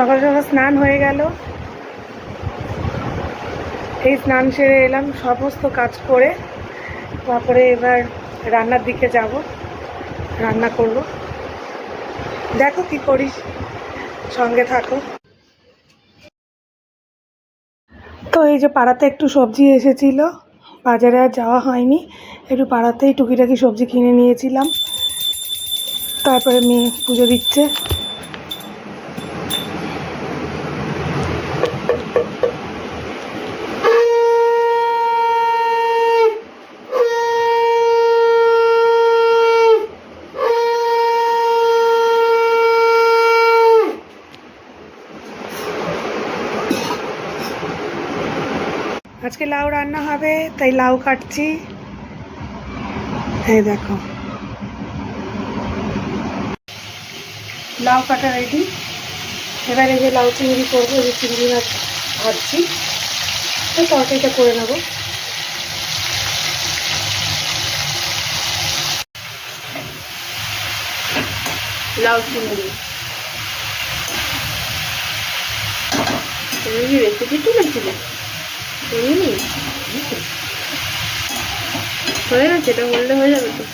সকাল সকাল স্নান হয়ে গেল। এই স্নান সেরে এলাম, সমস্ত কাজ করে। তারপরে এবার রান্নার দিকে যাব। রান্না করব। দেখো কি করিস সঙ্গে থাকো। তো এই যে পাড়াতে একটু সবজি এসেছিল, বাজারে আর যাওয়া হয়নি। একটু পাড়াতেই টুকিটাকি সবজি কিনে নিয়েছিলাম। তারপরে মেয়ে পুজো দিচ্ছে। আজকে লাউ রান্না হবে, তাই লাউ কাটছি। এই দেখো। লাউ কাটা রেডি এবারে যে লাউ চিংড়ি করব যে চিংড়ি মাছ ভাজছি। তো তরকারিটা করে নেব। লাউ চিংড়ি। তুমি কি রেসিপি তুলেছিলে? হয়ে গেছে, এটা বললে হয়ে যাবে তো।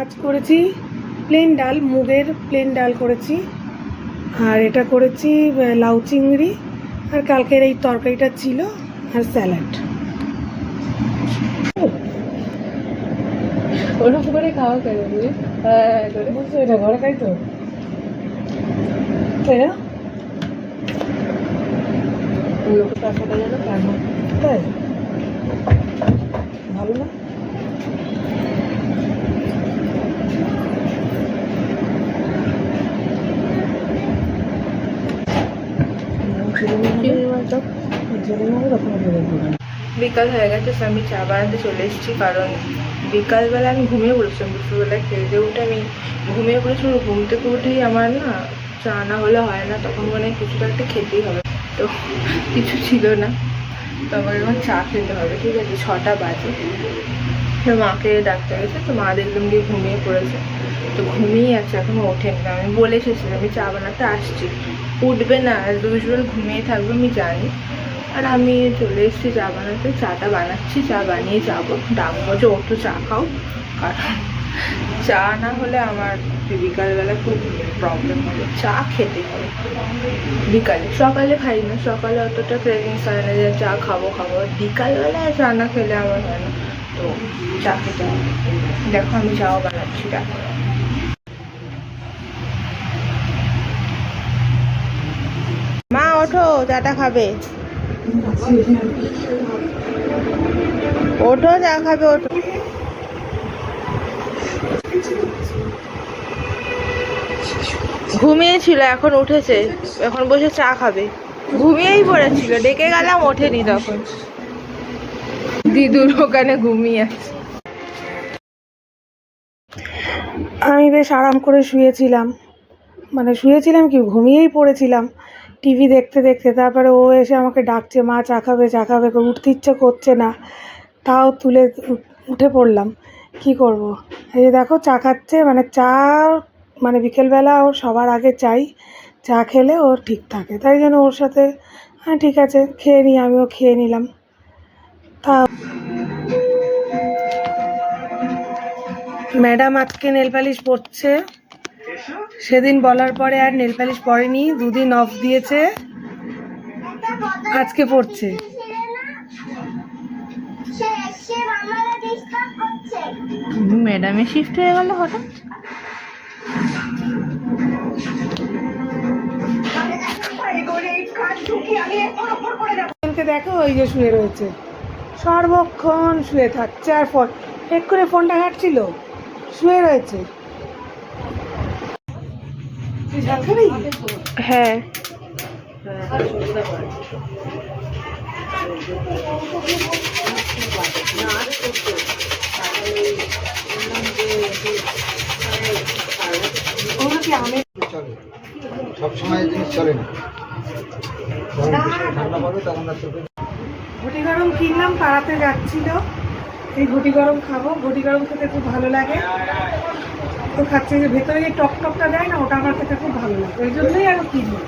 আজ করেছি প্লেন ডাল, মুগের প্লেন ডাল করেছি। আর এটা করেছি লাউ চিংড়ি। আর কালকের এই তরকারিটা ছিল, আর স্যালাড। ওরকম করে খাওয়া কেন হ্যাঁ করে। বুঝছ এটা ঘরে খাই তো? তাই না লোকের টাকাটা যেন কেমন তাই? ভালো না? দেবো। বিকাল হয়ে গেছে, তো আমি চা বানাতে চলে এসেছি। কারণ বিকালবেলা আমি ঘুমিয়ে পড়েছিলাম, দুপুরবেলা খেয়ে উঠে আমি ঘুমিয়ে পড়েছিলাম ঘুম থেকে উঠেই আমার না চা না হলে হয় না, তখন মানে কিছুটা একটা খেতেই হবে। তো কিছু ছিল না তো আমার চা খেতে হবে, ঠিক আছে, ছটা বাজে। তো মাকে ডাকতে গেছে, তো মা দেখলাম গিয়ে ঘুমিয়ে পড়েছে। তো ঘুমিয়ে আছে, এখন এখনও ওঠেনি। আমি বলে এসেছিলাম, আমি চা বানাতে আসছি। উঠবে না আর ঘুমিয়ে থাকবে আমি জানি। আর আমি চলে এসেছি চা বানাতে। চাটা বানাচ্ছি, চা বানিয়ে যাব। ডাকবো যে ওঠো, চা খাও। কারণ চা না হলে আমার বিকালবেলা খুব প্রবলেম হবে। চা খেতে হবে। বিকালে। সকালে খাই না। সকালে অতটা ক্রেভিংস হয় না যে চা খাব খাব। বিকালবেলায় চা না খেলে আমার হয় না। তো চা খেতে হবে। দেখো, আমি চাও বানাচ্ছি। দেখো মা, ওঠো, চাটা খাবে। ওঠো চা খাবে ওঠো ঘুমিয়েছিল, এখন উঠেছে। এখন বসে চা খাবে। ঘুমিয়েই পড়েছিল, ডেকে গেলাম, ওঠেনি তখন। দিদুর ওখানে ঘুমিয়ে আমি বেশ আরাম করে শুয়েছিলাম। মানে শুয়েছিলাম কি, ঘুমিয়েই পড়েছিলাম। টিভি দেখতে দেখতে তারপরে ও এসে আমাকে ডাকছে, মা, চা খাবে চা খাবে। উঠতে ইচ্ছে করছে না। তাও তুলে উঠে পড়লাম। কি করব। এই যে দেখো, চা খাচ্ছে মানে চা মানে বিকেলবেলা ওর সবার আগে চাই। চা খেলে ওর ঠিক থাকে। তাই জন্য ওর সাথে হ্যাঁ ঠিক আছে, খেয়ে নিই আমিও খেয়ে নিলাম। তা ম্যাডাম আজকে নেল পালিশ সেদিন বলার পরে আর নেল পালিশ পরেনি দুদিন অফ দিয়েছে। আজকে পড়ছে। ম্যাডামে শিফট হয়ে গেল হঠাৎ। দেখো ওই যে শুয়ে রয়েছে। সর্বক্ষণ শুয়ে থাকছে আর ফোন এক করে ফোনটা ঘাটছিল। শুয়ে রয়েছে। হ্যাঁ। ওগুলো কি আমের চলে সব সময় এই জিনিস চলে ঘটি গরম কিনলাম, পাড়াতে যাচ্ছিল। এই ঘটি গরম খাব। ঘটি গরম খেতে খুব ভালো লাগে। তো খাচ্ছি যে ভেতরে যে টক টকটা দেয় না, ওটা আমার খেতে খুব ভালো লাগে। ওই জন্যই আরও কিনবো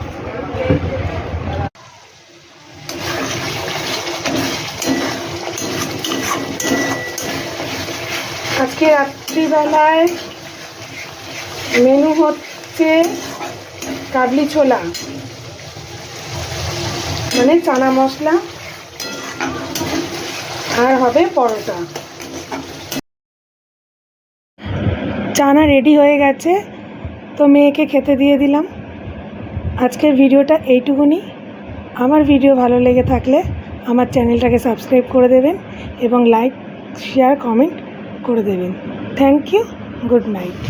আজকে রাত্রিবেলায় মেনু হচ্ছে কাবলি ছোলা মানে চানা মশলা, আর হবে পরোটা। চানা রেডি হয়ে গেছে, তো মেয়েকে খেতে দিয়ে দিলাম। আজকের ভিডিওটা এইটুকুনি। আমার ভিডিও ভালো লেগে থাকলে আমার চ্যানেলটাকে সাবস্ক্রাইব করে দেবেন এবং লাইক শেয়ার কমেন্ট করে দেবেন। Thank you good night